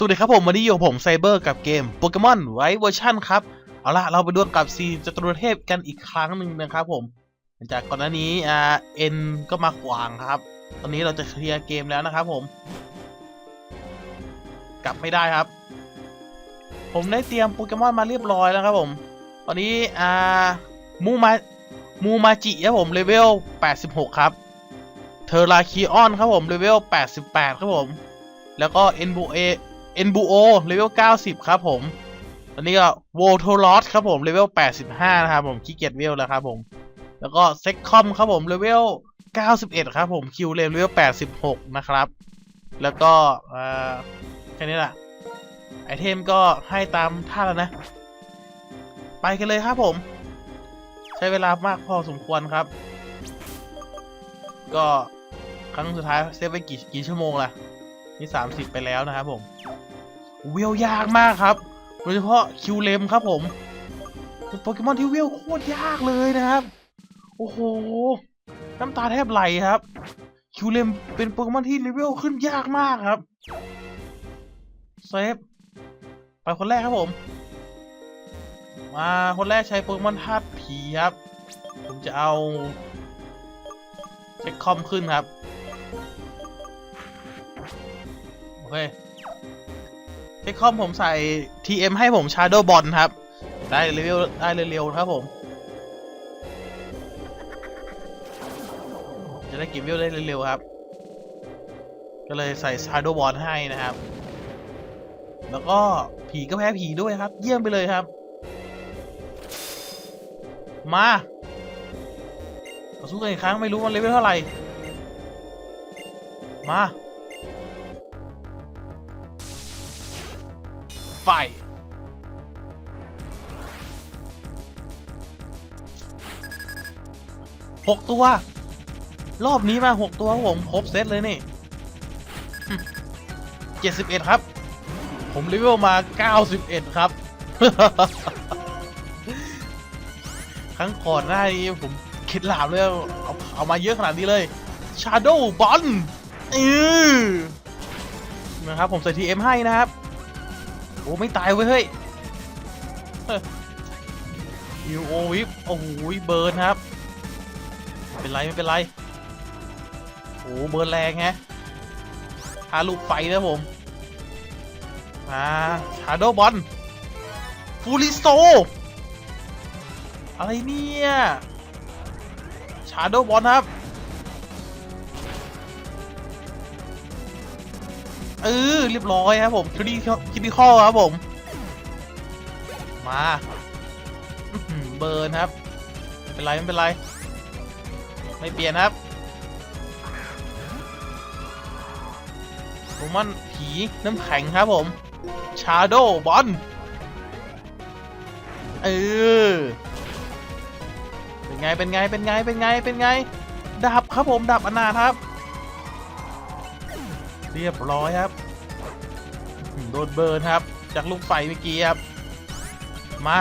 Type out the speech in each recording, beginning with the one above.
สวัสดีครับผมวันนี้อยู่ผมไซเบอร์กับเกมโปเกมอนไวเวอร์ชันครับ เอาละเราไปดวลกับซีจตุรเทพกันอีกครั้งหนึ่งนะครับผม หลังจากก่อนหน้านี้อ่าเอ็นก็มาขวางครับ ตอนนี้เราจะเคลียร์เกมแล้วนะครับผม กลับไม่ได้ครับ ผมได้เตรียมโปเกมอนมาเรียบร้อยแล้วครับผม ตอนนี้อ่ามูมามูมาจิครับผมเลเวล 86 ครับ เทอราคีออนครับผมเลเวล 88 ครับผม แล้วก็เอ็นบูเอ เอ็นบูโอเลเวล 90 ครับผม ตอนนี้ก็โวโทลอสครับผมเลเวล 85 นะครับผมขี้เกียจเวลแล้วครับผม แล้วก็เซ็กคอมครับผมเลเวล 91 ครับผมคิวเลเวล 86 นะครับ แล้วก็อ่อแค่นี้แหละไอเทมก็ให้ตามท่าแล้วนะ ไปกันเลยครับผม ใช้เวลามากพอสมควรครับ ก็ครั้งสุดท้ายเซฟไปกี่กี่ชั่วโมงล่ะนี่30 ไปแล้วนะครับผม เวลยากมากครับ โดยเฉพาะคิวเลมครับผมเป็นโปเกมอนที่เวลโคตรยากเลยนะครับ โอ้โห น้ำตาแทบไหลครับ คิวเลมเป็นโปเกมอนที่เลเวลขึ้นยากมากครับเซฟไปคนแรกครับผม มาคนแรกใช้โปเกมอนธาตุผีครับ ผมจะเอาเช็คคอมขึ้นครับ โอเค เทคคอมผมใส่ TM ให้ผม Shadow Ball ครับ ได้เร็วได้เร็วๆครับผม จะได้เก็บเวได้เร็วๆครับ ก็เลยใส่ Shadow Ball ให้นะครับ แล้วก็ผีก็แพ้ผีด้วยครับ เยี่ยมไปเลยครับ มาต่อสู้กันอีกครั้งไม่รู้มันเลเวลเท่าไหร่ มา ไฟ หกตัว รอบนี้มาหกตัวผมครบเซตเลยนี่เจ็ดสิบเอ็ดครับ ผมเลเวลมาเก้าสิบเอ็ดครับ ครั้งก่อนหน้านี้ผมคิดหลาบเลยเอาเอามาเยอะขนาดนี้เลย Shadow Ball อือนะครับ ผมใส่ TM ให้นะครับ อ้ไม่ตายเว้ยเฮ้ยฮิวโอวิฟโอ้โหเบิร์นครับ เป็นไรไม่เป็นไรโอ้เบิร์นแรงฮะพาลูกไฟนะผม มาชาโดบอลฟูริโซ อะไรเนี่ย ชาโดบอลครับ ออเรียบร้อยครับผมคิดดีคิดดีข้อครับผม มาเบิร์นครับไม่เป็นไรไม่เป็นไร ไม่เปลี่ยนครับโรมันผีน้ำแข็งครับผมชาโดบอลเออเป็นไงเป็นไงเป็นไงเป็นไงเป็นไงดับครับผมดับอนาถครับ เรียบร้อยครับ โดนเบิร์นครับ จากลูกไฟเมื่อกี้ครับ มา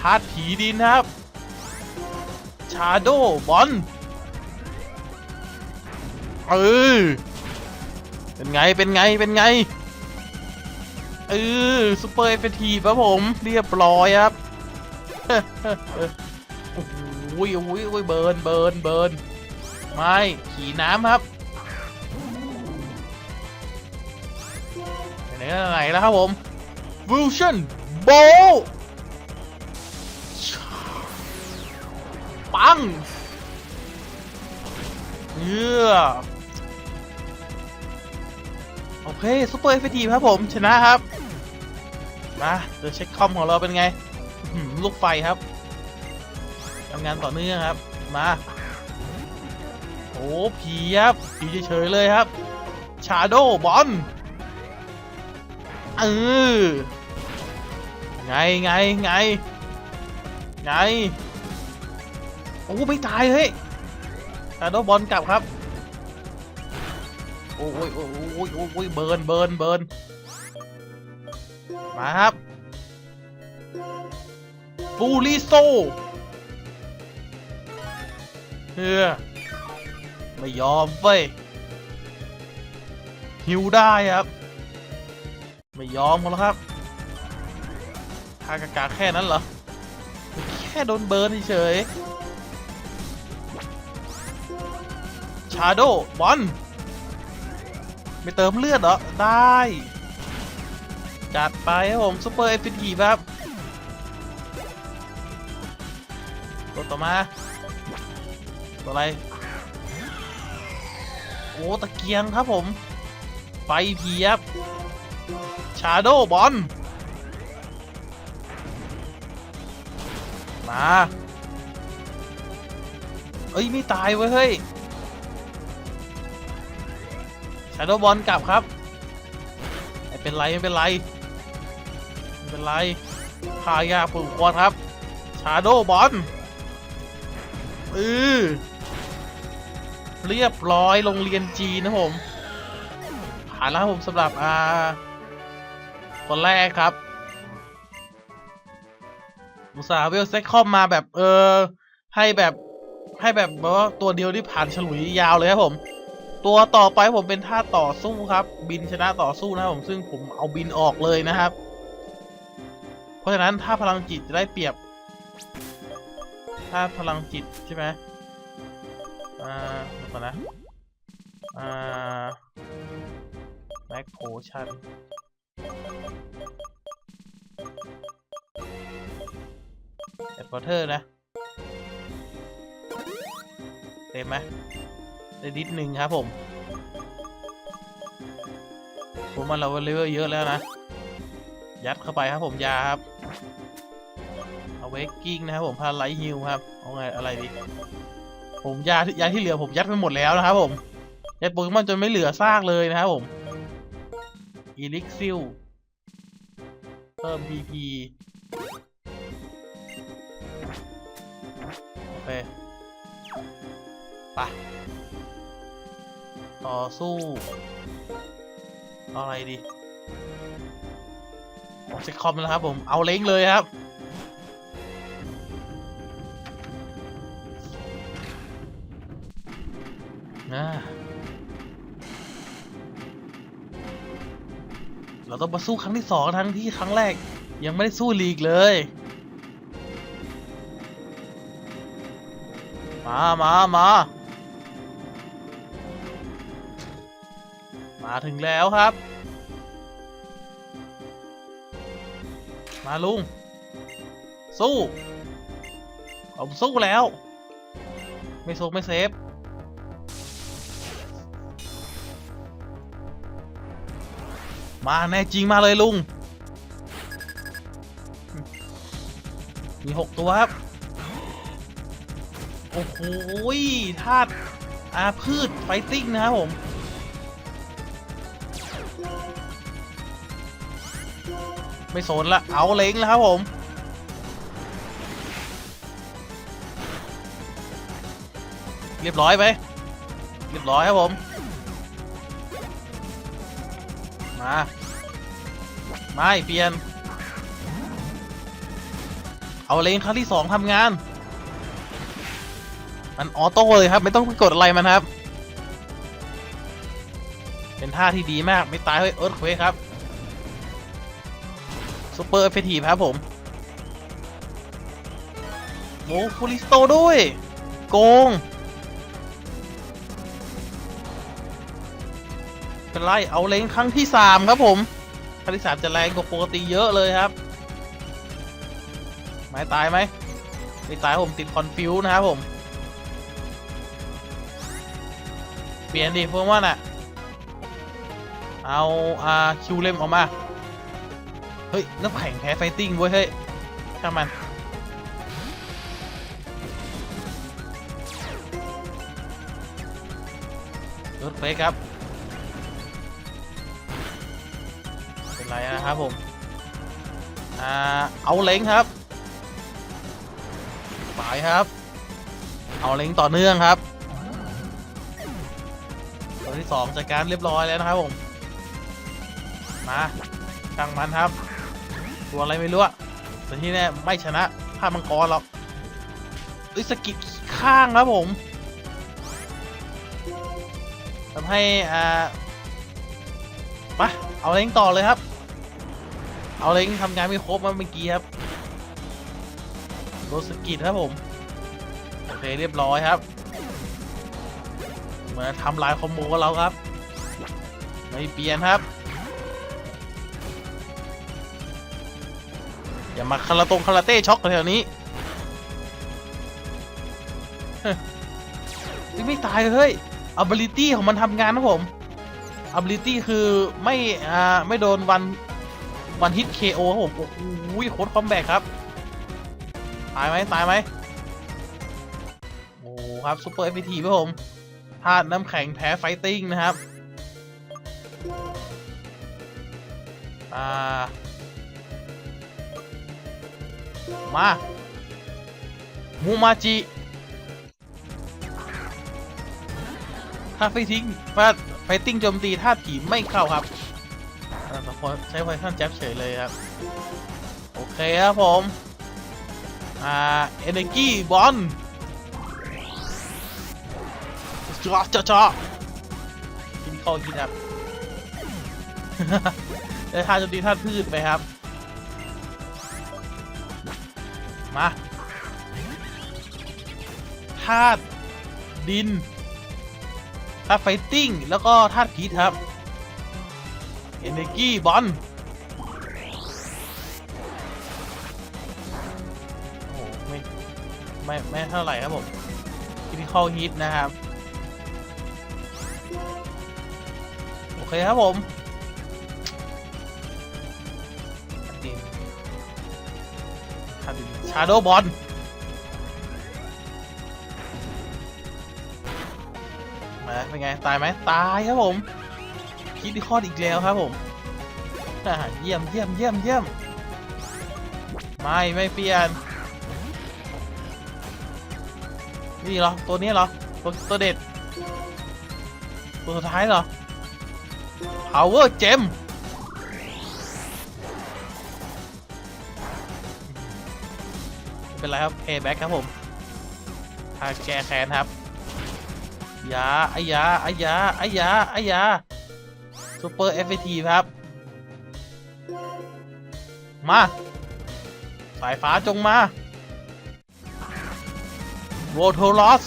ธาตุผีดินครับ ชาโดบอลเออเป็นไง เป็นไง เป็นไง เออซูเปอร์เอฟเฟทีครับผม เรียบร้อยครับ โอ้โหโอ้ยโอ้ยเบิร์นเบิร์นเบิร์น ไม่ขี่น้ำครับไหนไหนแล้วครับผม Fusion b o w ปังเยื่อโอเคซุปเปอร์เอฟทีครับผม ชนะครับ มาเดี๋ยวเช็คคอมของเราเป็นไงลูกไฟครับทำงานต่อเนื่องครับ มา อ้ผีครับผีเฉยเลยครับ ชาโดบอลเออไงไงไงไงโอ้ไม่ตายเฮ้ยชาโดบอลกลับครับ โอ้ยโอ้ยโอ้ยโอ้ยเบิร์นเบิร์นเบิร์นมาครับฟูริโซเฮ้อ ไม่ยอมเว้ยฮิวได้ครับ ไม่ยอมเขาแล้วครับทากากาแค่นั้นเหรอ แค่โดนเบิร์นเฉยชาโดบอลไม่เติมเลือดเหรอ ได้ จัดไปครับผมซุปเปอร์เอฟพีครับตัวต่อมา ตัวอะไร อ้ตะเกียงครับผมไฟเพียบ ชาโดบอล มา เอ้ย ไม่ตายเว้ยเฮ้ย ชาโดบอลกลับครับไม่เป็นไร ไม่เป็นไร ไม่เป็นไรพายาผูกควรครับ ชาโดบอล อือ เรียบร้อยโรงเรียนจีนนะผมผ่านแล้วครับผมสำหรับอ่าคนแรกครับอุตสาห์เวลเซ็กคอมมาแบบเออให้แบบให้แบบแบบว่าตัวเดียวที่ผ่านฉลุยยาวเลยครับผม ตัวต่อไปผมเป็นท่าต่อสู้ครับ บินชนะต่อสู้นะครับผมซึ่งผมเอาบินออกเลยนะครับ เพราะฉะนั้นถ้าพลังจิตจะได้เปรียบ ถ้าพลังจิตใช่ไหม อ่าเดี๋ยวก่อนนะ อ่าแม็กโพชั่นแอดพอเทอร์นะ เต็มไหมได้นิดนึงครับผม ผมมันเราเลเวลเยอะแล้วนะ ยัดเข้าไปครับผมยาครับ เอาเวกกิ้งนะครับผมพาไลท์ฮิลครับ เอาไงอะไรดี ผมยาที่ยาที่เหลือผมยัดไปหมดแล้วนะครับผมยัดโปเกมอนจนไม่เหลือซากเลยนะครับผมอีลิกซิลเพิ่ม PP โอเคไปะต่อสู้อะไรดีออกซิคอมแล้วครับผม เอาเล้งเลยครับ นะเราต้องมาสู้ครั้งที่สองทั้งที่ครั้งแรก ยังไม่ได้สู้ลีกเลย มามามามาถึงแล้วครับ มาลุง สู้ผมสู้แล้ว ไม่สู้ไม่เซฟ มาแน่จริงมาเลยลุง มีหกตัวครับ โอ้โหธาตุอาพืชไฟติ้งนะครับผม ไม่สนละ เอาเล้งแล้วครับผมเรียบร้อยไหมเรียบร้อยครับผม ไม่เปลี่ยน เอาเลนครั้งที่สองทำงาน มันออโต้เลยครับ ไม่ต้องไปกดอะไรมันครับ เป็นท่าที่ดีมากไม่ตายเฮ้ยเอิร์ธเควครับซูเปอร์เอฟเฟทีฟครับผมโมฟูลิสโตด้วย โกง เป็นไร เอาเล้งครั้งที่สามครับผม ครั้งที่สามจะแรงกว่าปกติเยอะเลยครับไม่ตายไหมไม่ตายผมติดคอนฟิวนะครับผม เปลี่ยนดิพวกมันอะเอาอาคิวเล่มออกมา เฮ้ยน้ำแข็งแพ้ไฟติ้งเว้ยเฮ้ยช่ามันรถเฟกครับ นะครับผมอ่าเอาเล้งครับไปครับ เอาเล้งต่อเนื่องครับตัวที่สองจัดการเรียบร้อยแล้วนะครับผมมาช่างมันครับตัวอะไรไม่รู้อะแต่ที่แน่ไม่ชนะผ้ามังกรหรอกเอ้ยสกิดข้างครับผมทำให้อ่าไปเอาเล้งต่อเลยครับ เอาเล้งทำงานไม่ครบมาเมื่อกี้ครับโดนสกิดครับผม โอเคเรียบร้อยครับมือนทำลายคอมโบกับเราครับ ไม่เปลี่ยนครับ อย่ามาคาราตงคาราเต้ช็อกแถวนี้ไม่ตายเลยเฮ้ย ability ของมันทำงานนะผม ability คือไม่ อ่า ไม่โดนวัน วันฮิต KO ครับผมโอ้โหโคตรคอมแบกครับ ตายไหมตายไหมโอ้ครับซูเปอร์เอฟพีครับผมธาตุน้ำแข็งแพ้ไฟติ้งนะครับ อ่า มามูมาจิถ้าไฟทิ้งว่าไฟติ้งโจมตีท่าผีไม่เข้าครับ ใช้ไฟท่านแจ็บเฉยเลยครับ โอเคครับผม อ่า เอเนจีบอลจ้าจ้าจ้ากินข้าวกินครับได้ท่าจมตีท่าพืชไปครับ มาธาตุดินธาตุไฟติ้ง แล้วก็ธาตุพีทครับ เอเนจีบอลโอ้โหไม่ไม่ ไม่เท่าไหร่ครับผมคินิคอลฮิตนะครับ โอเคครับผมชาโดบอลมาเป็นไง ตายไหมตายครับผม คิดข้ออีกแล้วครับผมเยี่ยมเยี่ยมเยี่ยมเยี่ยมไม่ไม่เปลี่ยน นี่เหรอ ตัวนี้เหรอ ตัวตัวเด็ด ตัวสุดท้ายเหรอ power gem ไม่เป็นไรครับ payback ครับผมทาแก้แค้นครับยาไอยาไอยาไอยาไอยา ซูเปอร์เอฟเอทีครับ มา สายฟ้าจงมาโวโทลอส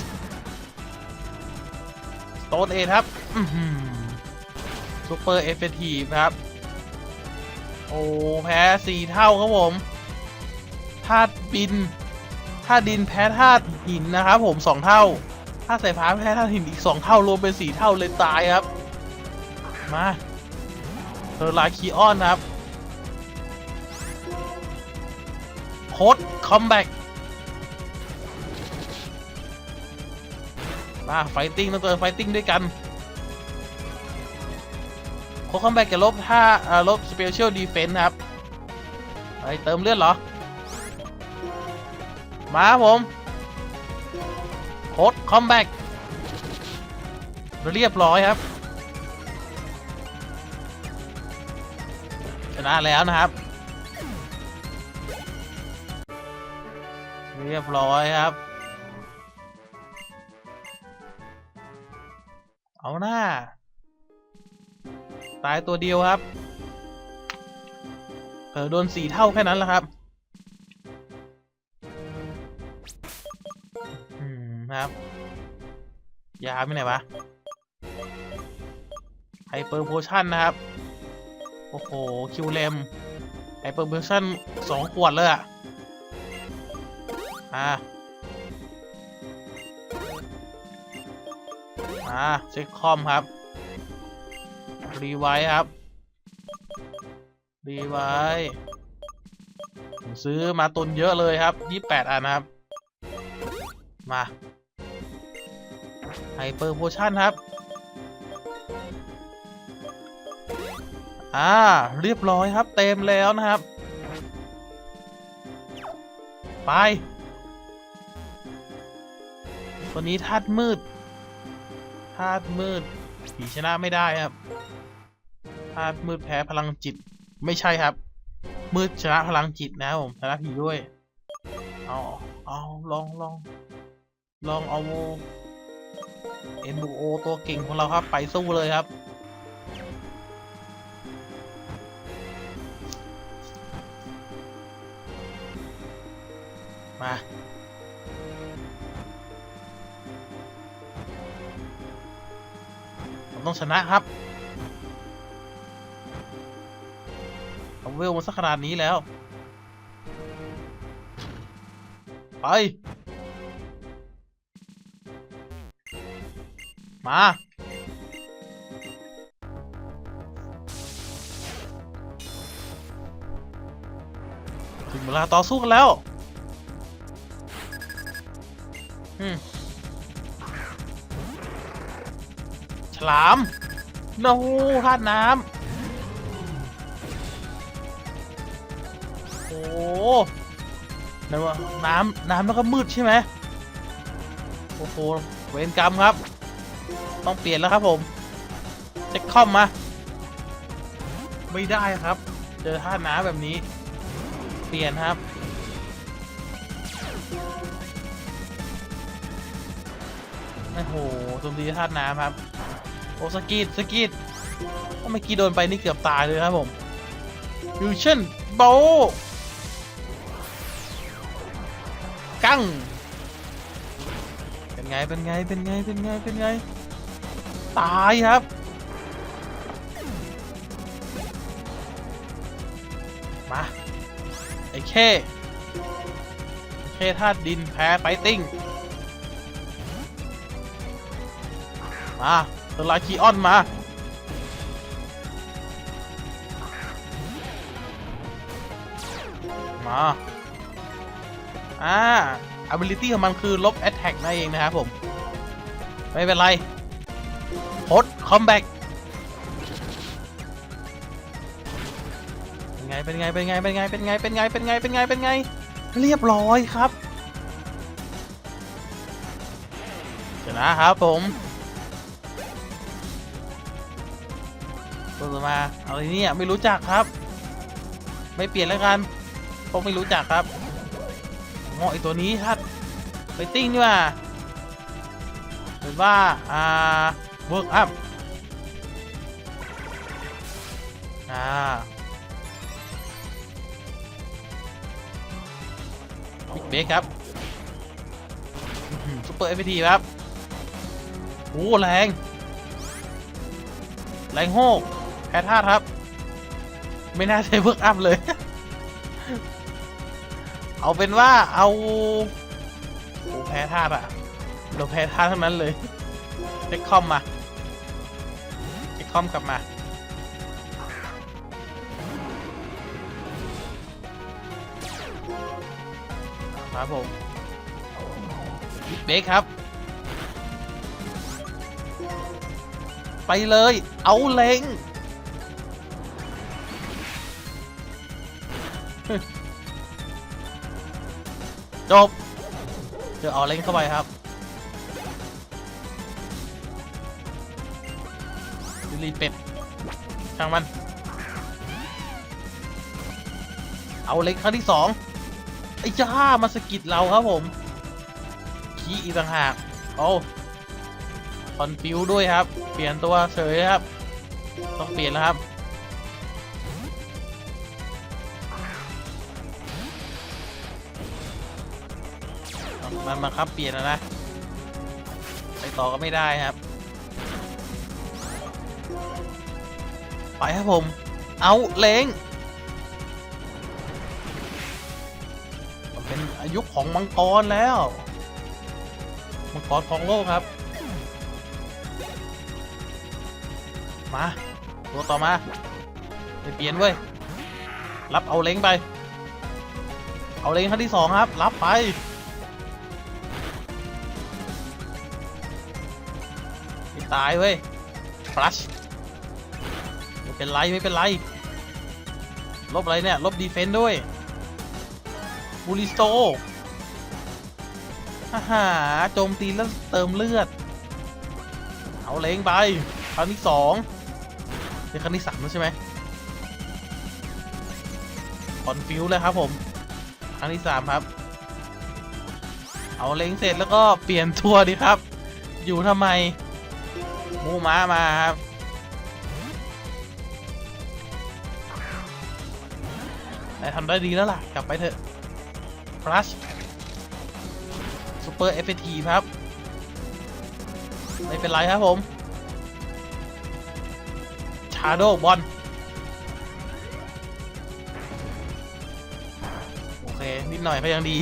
สโตนเอครับซูเปอร์เอฟเอทีครับ โอ้ แพ้สี่เท่าครับผมธาตุบินธาตุดินแพ้ธาตุหินนะครับผมสองเท่าธาตุสายฟ้าแพ้ธาตุหินอีกสองเท่ารวมเป็นสี่เท่าเลยตายครับ มาเทอร์ลาคีออนนะครับโค้ดคอมแบ็กมาไฟติ้งต้องเจอไฟติ้งด้วยกันโค้ดคอมแบ็กจะลบถ้าอ่าลบสเปเชียลดีเฟนส์ครับไปเติมเลือดเหรอ มาผมโค้ดคอมแบ็กเรียบร้อยครับ นะแล้วนะครับ เรียบร้อยครับ เอาหน้า ตายตัวเดียวครับเออโดนสี่เท่าแค่นั้นแหละครับอืมครับ ยาไม่ไหนวะไฮเปอร์โพชั่นนะครับ โอ้โห คิวเลมไฮเปอร์โพชั่นสองขวดเลยอะอ่า อ่าเช็คคอมครับ รีไวท์ครับ รีไวท์ผมซื้อมาตุนเยอะเลยครับ28อันนะครับ มาไฮเปอร์โพชั่นครับ อ่า เรียบร้อยครับ เต็มแล้วนะครับ ไป ตัวนี้ธาตุมืดธาตุมืด ผีชนะไม่ได้ครับธาตุมืดแพ้พลังจิต ไม่ใช่ครับ มืดชนะพลังจิตนะผมชนะผีด้วย เอาเอาลองลองลองเอา NUO ตัวเก่งของเราครับ ไปสู้เลยครับ มา ผมต้องชนะครับ ผมเวลมาสักขนาดนี้แล้ว ไป มาถึงเวลาต่อสู้กันแล้ว ลามโน้ธาตุน้ำโอ้นน้ำน้ำแล้วก็มืดใช่ไหมโอ้โหเวรกรรมครับ ต้องเปลี่ยนแล้วครับผมเช็คคอมมาไม่ได้ครับ เจอท่าน้ำแบบนี้ เปลี่ยนครับ โอ้โหโจมตีธาน้ำครับ อ้สกีดสกีดเมื่อกี้โดนไปนี่เกือบตายเลยครับผมฟิวชั่นโบกั้งเป็นไงเป็นไงเป็นไงเป็นไงเป็นไงตายครับมาไอ้เคเคธาตุดินแพ้ไฟติ้งมา เทอร์ลาคีออนมา มา อ่า ability ของมันคือลบ attack นั่นเองนะครับผม ไม่เป็นไรพดคอมแบ็กเป็นไง เป็นไง เป็นไง เป็นไง เป็นไง เป็นไง เป็นไง เป็นไง เป็นไง เรียบร้อยครับชนะครับผม ตัวต่อมาอะไรเนี่ยไม่รู้จักครับ ไม่เปลี่ยนแล้วกันเพราะไม่รู้จักครับงอไอตัวนี้ทัดไปติ้งดีกว่าหรือว่าอ่าเวิร์กอัพอ่าบิ๊กเบคครับซุปเปอร์เอฟทีครับโอ้แรงแรงโฮก แพ้ธาตุครับ ไม่น่าใช้เวิร์กอัพเลย เอาเป็นว่าเอาโอ้แพ้ธาตุอะเราแพ้ธาตุทั้งนั้นเลยเช็คคอมมาเช็คคอมกลับมาครับผมบิ๊กเบคครับ ไปเลย เอาเล็ง จบเดี๋ยวเอาเล็งเข้าไปครับดิลีเป็ดช่างมัน เอาเล็งครั้งที่สองไอ้จ้ามาสะกิดเราครับผมขี้อีกต่างหากโอ้คอนฟิวด้วยครับ เปลี่ยนตัวเฉยครับ ต้องเปลี่ยนแล้วครับ มันมาครับเปลี่ยนแล้วนะ ไปต่อก็ไม่ได้ครับ ไปครับผม เอาเลงเป็นอายุของมังกรแล้ว มังกรของโลกครับ มา ตัวต่อมาไปเปลี่ยนเว้ย รับเอาเล้งไป เอาเล้งครั้งที่สองครับ รับไป ตายเว้ยฟลัชไม่เป็นไรไม่เป็นไรลบอะไรเนี่ยลบดีเฟนต์ด้วยบูริสโตฮ่าฮ่าโจมตีแล้วเติมเลือด เอาเล้งไปครั้งที่สองเป็นครั้งที่สามแล้วใช่ไหมคอนฟิวเลยครับผม ครั้งที่สามครับ เอาเล้งเสร็จแล้วก็เปลี่ยนตัวร์ดีครับ อยู่ทำไม มูม้ามาครับแต่ทำได้ดีแล้วล่ะ กลับไปเถอะฟลัชซูเปอร์เอฟเฟทีครับ ไม่เป็นไรครับผมาโดบอลโอเค นิดหน่อยก็ยังดี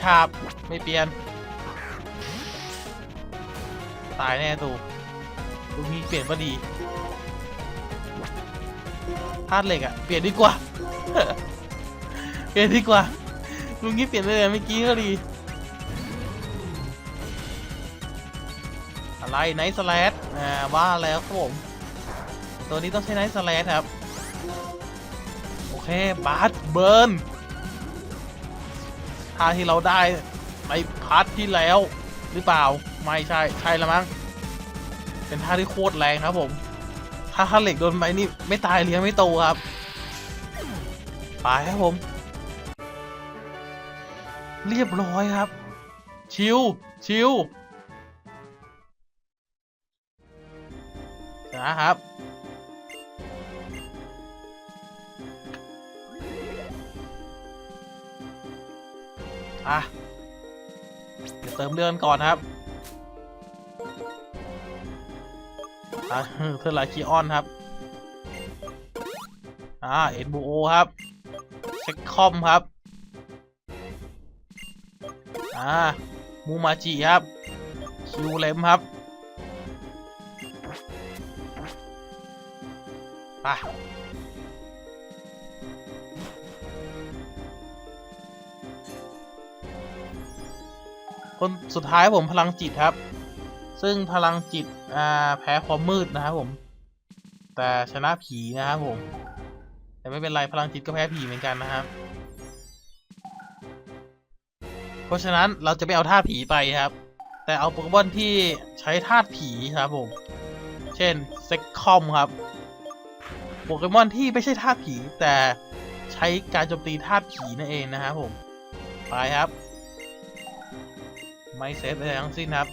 วิชาบ ไม่เปลี่ยน ตายแน่ตูลูกนี้เปลี่ยนก็ดีธาตุเหล็กอะเปลี่ยนดีกว่า เปลี่ยนดีกว่าลุงนี้เปลี่ยนไปเลยเมื่อกี้ก็ดี อะไรไนท์สแลดอ่าว่าแล้วครับผม ตัวนี้ต้องใช้ไนท์สแลดครับ โอเคบาสเบิร์นาที่เราได้ไปพาร์ทที่แล้ว หรือเปล่าไม่ใช่ใช่ละมั้งเป็นท่าที่โคตรแรงครับผม ถ้าท่าเหล็กโดนไปนี่ไม่ตายเลี้ยงไม่โตครับไปครับผม เรียบร้อยครับ ชิวชิวนะครับ อะเดี๋ยวเติมเดือนก่อนครับอะเทอร์ลาคีออนครับ อ่า เอ็นบูโอครับ เช็คคอมครับ อ่า มูมาจิครับ คิวเลมครับไป คนสุดท้ายผมพลังจิตครับ ซึ่งพลังจิตอ่าแพ้ความมืดนะครับผม แต่ชนะผีนะครับผม แต่ไม่เป็นไรพลังจิตก็แพ้ผีเหมือนกันนะครับ เพราะฉะนั้นเราจะไม่เอาท่าตุผีไปครับ แต่เอาโปเกมอนที่ใช้ธาตุผีครับผม เช่นเซ็กคอมครับโปเกมอนที่ไม่ใช่ธาตุผีแต่ใช้การโจมตีธาตุผีนั่นเองนะครับผม ไปครับ ไม่เซฟอะไรทั้งสิ้นครับ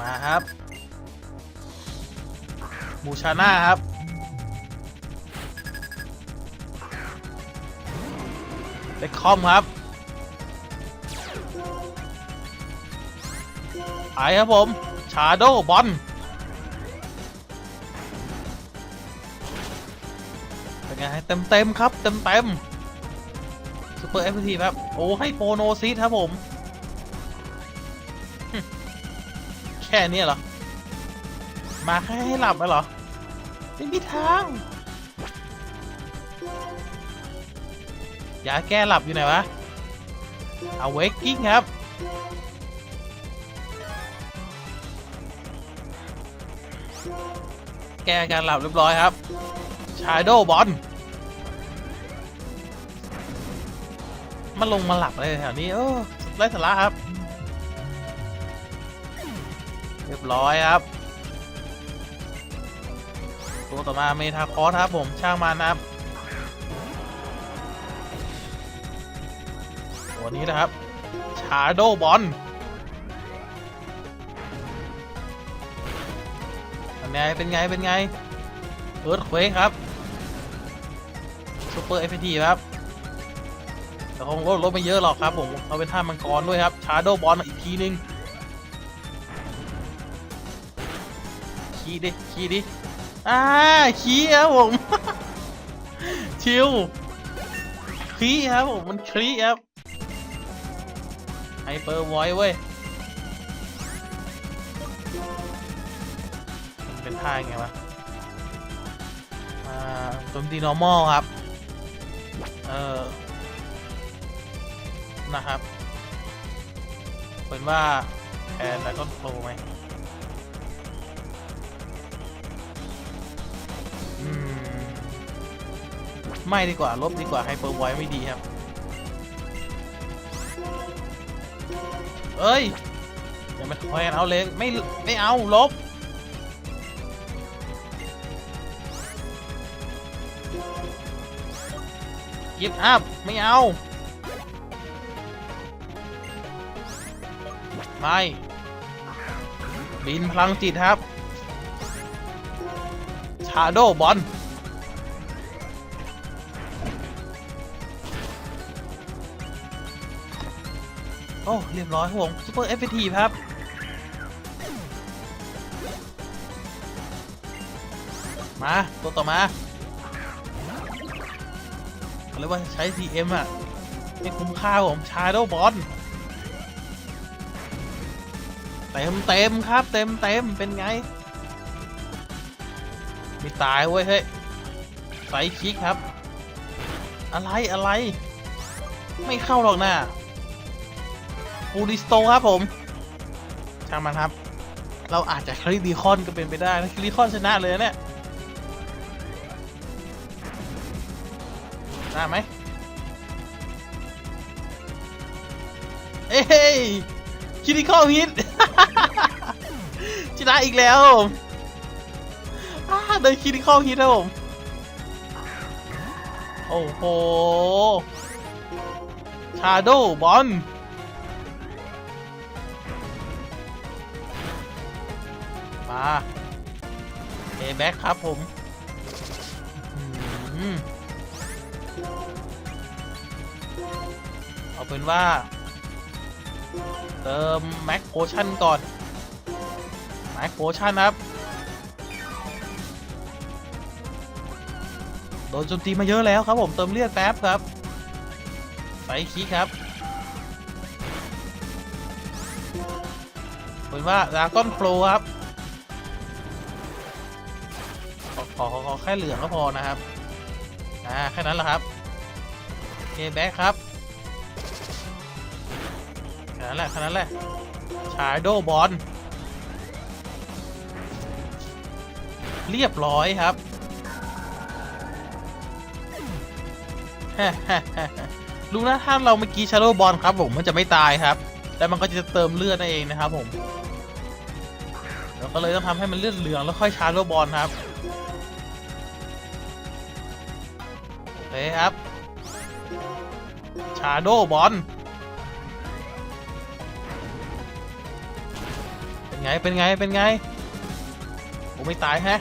มาครับบูชาน่าครับ เล็กคอมครับไปครับผม ชาโดบอล เต็มเต็มๆครับ เต็มเต็มซูเปอร์เอฟทีครับ โอ้ ให้โปโนซีดครับผม แค่นี้เหรอ มาแค่ให้หลับเหรอไม่มีทาง อย่าแก้หลับอยู่ไหนวะ เอาเวกกิ้งครับแก้การหลับเรียบร้อยครับชาโดบอล มาลงมาหลับเลยแถวนี้เออไร้สาระครับ เรียบร้อยครับ ตัวต่อมาเมทาคอสครับผมช่างมันครับตัวนี้นะครับชาโดบอลเป็นไง เป็นไง เป็นไงเอิร์ธเควกครับซูเปอร์เอฟทีครับ คงลดลดไม่เยอะหรอกครับผมเราเป็นท่ามังกรด้วยครับชาร์โดบอลอีกทีนึงขี้ดิขี้ดิอ่าขี้ครับผมชิวขี้ครับผมมันคลีครับไฮเปอร์ไวเว้ยเป็นท่าไงวะอ่าโจมตี normal ครับ เออ นะครับเป็นว่าแอนแล้วก็โทรไหมอืมไม่ดีกว่าลบดีกว่าไฮเปอร์ไวไม่ดีครับ เอ้ยอย่ามาแทนเอาเลยไม่ไม่เอาลบกิฟอัพไม่เอา ไม่บินพลังจิตครับ ชาโดบอลโอ้ เรียบร้อยห่วงซูเปอร์เอฟทีครับ มา ตัวต่อมาเขาเรียกว่าใช้ TM อะไม่คุ้มค่าผม ชาโดบอล เต็มเต็มครับเต็มเต็มเป็นไงไม่ตายเว้ยเฮ้ยไซส์คิกครับ อะไรอะไร ไม่เข้าหรอกนะปูริสโตครับผม ช่างมันครับ เราอาจจะคลิดีคอนก็เป็นไปได้นะคลิดีคอนชนะเลยนะเนี่ยได้ไหมเอ้ยคิดิคอลฮิต ชนะอีกแล้วผมอ่าได้คิดิคอลฮิตครับผม โอ้โห ชาโดบอลมาเอแบ็กครับผมเอาเป็นว่า เติมแม็กโพชั่นก่อน แม็กโพชั่นครับ โดนโจมตีมาเยอะแล้วครับผมเติมเลือดแป๊บครับไฟคีครับเป็นว่าดาก้อนโฟลครับขอขอขอขอแค่เหลืองก็พอนะครับ อ่า แค่นั้นแหละครับ เคแบ็คครับ แค่นั้นแหละแค่นั้นแหละชาโดบอลเรียบร้อยครับรู้นะถ้าเราเมื่อกี้ชาโดบอลครับผมมันจะไม่ตายครับ แต่มันก็จะเติมเลือดนั่นเองนะครับผมเราก็เลยต้องทำให้มันเลือดเหลืองแล้วค่อยชาโดบอลครับโอเคครับ ชาโดบอล งเป็นไงเป็นไงผมไม่ตายแฮะ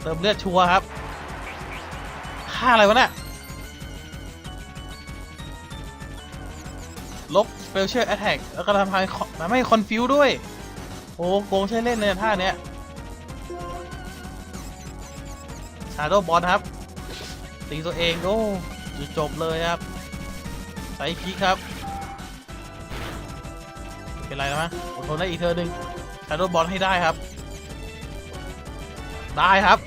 เติมเลือดชัวร์ครับค่าอะไรวะเนี่ยลบ Special Attack แล้วก็ทำให้ทำให้คอนฟิวด้วย โอ้โกงใช้เล่นเลยท่าเนี้ยชาโดบอลครับ ตีตัวเองโอ้จะจบเลยครับไซคิกครับ เป็นไรนะมั้ยอดทนได้อีกเธอหนึ่งชาโดบอลให้ได้ครับ ได้ครับ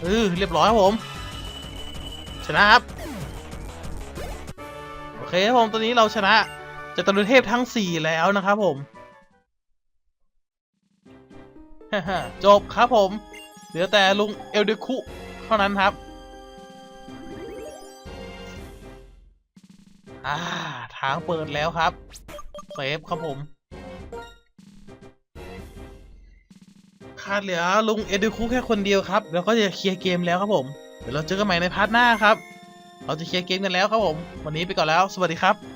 เออเรียบร้อยครับผม ชนะครับ โอเคครับผมตอนนี้เราชนะจตุรเทพทั้ง 4 แล้วนะครับผมจบครับผม เหลือแต่ลุงเอลเดคุ เท่านั้นครับ อ่า ทางเปิดแล้วครับเซฟครับผมขาดเหลือลุงเอลเดคุแค่คนเดียวครับ แล้วก็จะเคลียร์เกมแล้วครับผม เดี๋ยวเราเจอกันใหม่ในพาร์ทหน้าครับ เราจะเคลียร์เกมกันแล้วครับผม วันนี้ไปก่อนแล้ว สวัสดีครับ